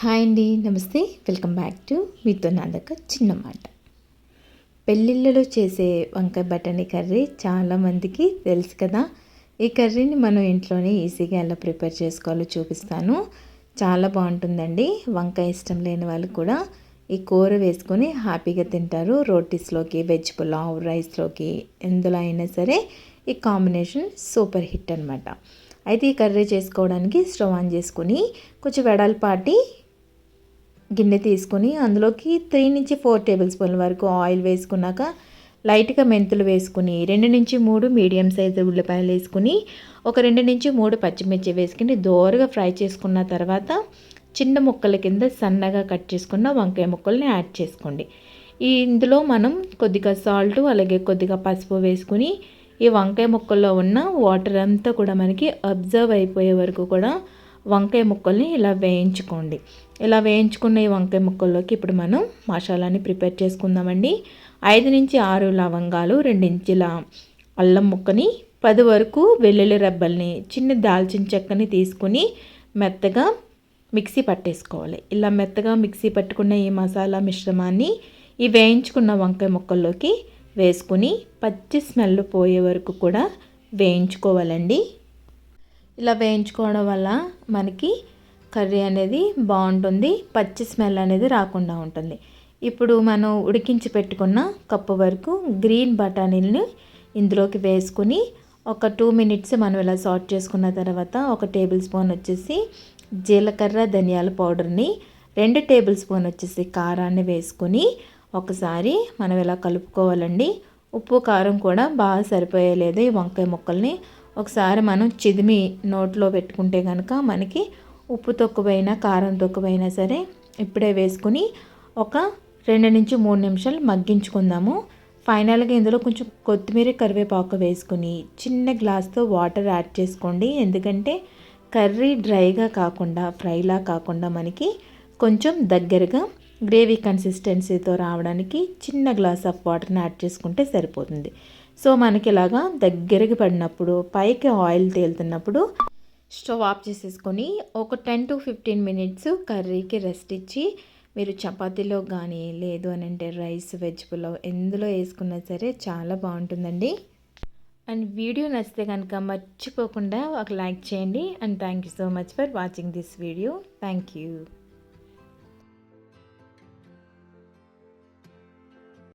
Hi అండి నమస్తే. Welcome back to మీతో నాదొక చిన్న మాట. పెళ్ళిళ్ళలో చేసే వంకాయ బటానీ కర్రీ చాలామందికి తెలుసు కదా. ఈ కర్రీని మనం ఇంట్లోనే ఈజీగా ఎలా ప్రిపేర్ చేసుకోవాలో చూపిస్తాను. చాలా బాగుంటుందండి. వంకాయ ఇష్టం లేని వాళ్ళు కూడా ఈ కూర వేసుకొని హ్యాపీగా తింటారు. రోటీస్లోకి వెజ్ పులావ్ రైస్లోకి ఎందులో అయినా సరే ఈ కాంబినేషన్ సూపర్ హిట్ అనమాట అయితే ఈ కర్రీ చేసుకోవడానికి స్టవ్ ఆన్ చేసుకుని కొంచెం వెడల్పాటి గిన్నె తీసుకొని అందులోకి త్రీ నుంచి ఫోర్ టేబుల్ స్పూన్ల వరకు ఆయిల్ వేసుకున్నాక లైట్గా మెంతులు వేసుకుని రెండు నుంచి మూడు మీడియం సైజు ఉల్లిపాయలు వేసుకుని ఒక రెండు నుంచి మూడు పచ్చిమిర్చి వేసుకుని దోరగా ఫ్రై చేసుకున్న తర్వాత చిన్న ముక్కల కింద సన్నగా కట్ చేసుకున్న వంకాయ ముక్కల్ని యాడ్ చేసుకోండి. ఈ ఇందులో మనం కొద్దిగా సాల్ట్ అలాగే కొద్దిగా పసుపు వేసుకుని ఈ వంకాయ ముక్కల్లో ఉన్న వాటర్ అంతా కూడా మనకి అబ్జర్వ్ అయిపోయే వరకు కూడా వంకాయ ముక్కల్ని ఇలా వేయించుకోండి. ఇలా వేయించుకున్న ఈ వంకాయ ముక్కల్లోకి ఇప్పుడు మనం మసాలాని ప్రిపేర్ చేసుకుందామండి. ఐదు నుంచి ఆరు లవంగాలు రెండించుల అల్లం ముక్కని పది వరకు వెల్లుల్లి రెబ్బల్ని చిన్న దాల్చిన చెక్కని తీసుకుని మెత్తగా మిక్సీ పట్టేసుకోవాలి. ఇలా మెత్తగా మిక్సీ పట్టుకున్న ఈ మసాలా మిశ్రమాన్ని ఈ వేయించుకున్న వంకాయ ముక్కల్లోకి వేసుకుని పచ్చి స్మెల్ పోయే వరకు కూడా వేయించుకోవాలండి. ఇలా వేయించుకోవడం వల్ల మనకి కర్రీ అనేది బాగుంటుంది పచ్చి స్మెల్ అనేది రాకుండా ఉంటుంది. ఇప్పుడు మనం ఉడికించి పెట్టుకున్న కప్పు వరకు గ్రీన్ బఠానీలని ఇందులోకి వేసుకుని ఒక టూ మినిట్స్ మనం ఇలా సార్ట్ చేసుకున్న తర్వాత ఒక టేబుల్ స్పూన్ వచ్చేసి జీలకర్ర ధనియాల పౌడర్ని రెండు టేబుల్ స్పూన్ వచ్చేసి కారాన్ని వేసుకొని ఒకసారి మనం ఇలా కలుపుకోవాలండి. ఉప్పు కారం కూడా బాగా సరిపోయలేదు ఈ వంకాయ ముక్కల్ని. ఒకసారి మనం చిదిమి నోట్లో పెట్టుకుంటే కనుక మనకి ఉప్పు తక్కువైనా కారం తక్కువైనా సరే ఇప్పుడే వేసుకుని ఒక రెండు నుంచి మూడు నిమిషాలు మగ్గించుకుందాము. ఫైనల్గా ఇందులో కొంచెం కొత్తిమీర కరివేపాకు వేసుకుని చిన్న గ్లాస్తో వాటర్ యాడ్ చేసుకోండి. ఎందుకంటే కర్రీ డ్రైగా కాకుండా ఫ్రైలా కాకుండా మనకి కొంచెం దగ్గరగా గ్రేవీ కన్సిస్టెన్సీతో రావడానికి చిన్న గ్లాస్ ఆఫ్ వాటర్ని యాడ్ చేసుకుంటే సరిపోతుంది. సో మనకి ఇలాగా దగ్గరికి పడినప్పుడు పైకి ఆయిల్ తేలుతున్నప్పుడు స్టవ్ ఆఫ్ చేసేసుకొని ఒక టెన్ టు ఫిఫ్టీన్ మినిట్స్ కర్రీకి రెస్ట్ ఇచ్చి మీరు చపాతీలో కానీ లేదు అని అంటే రైస్ వెజ్ పులావ్ ఎందులో వేసుకున్నా సరే చాలా బాగుంటుందండి. అండ్ వీడియో నచ్చితే కనుక మర్చిపోకుండా ఒక లైక్ చేయండి. And thank you so much for watching this video. Thank you.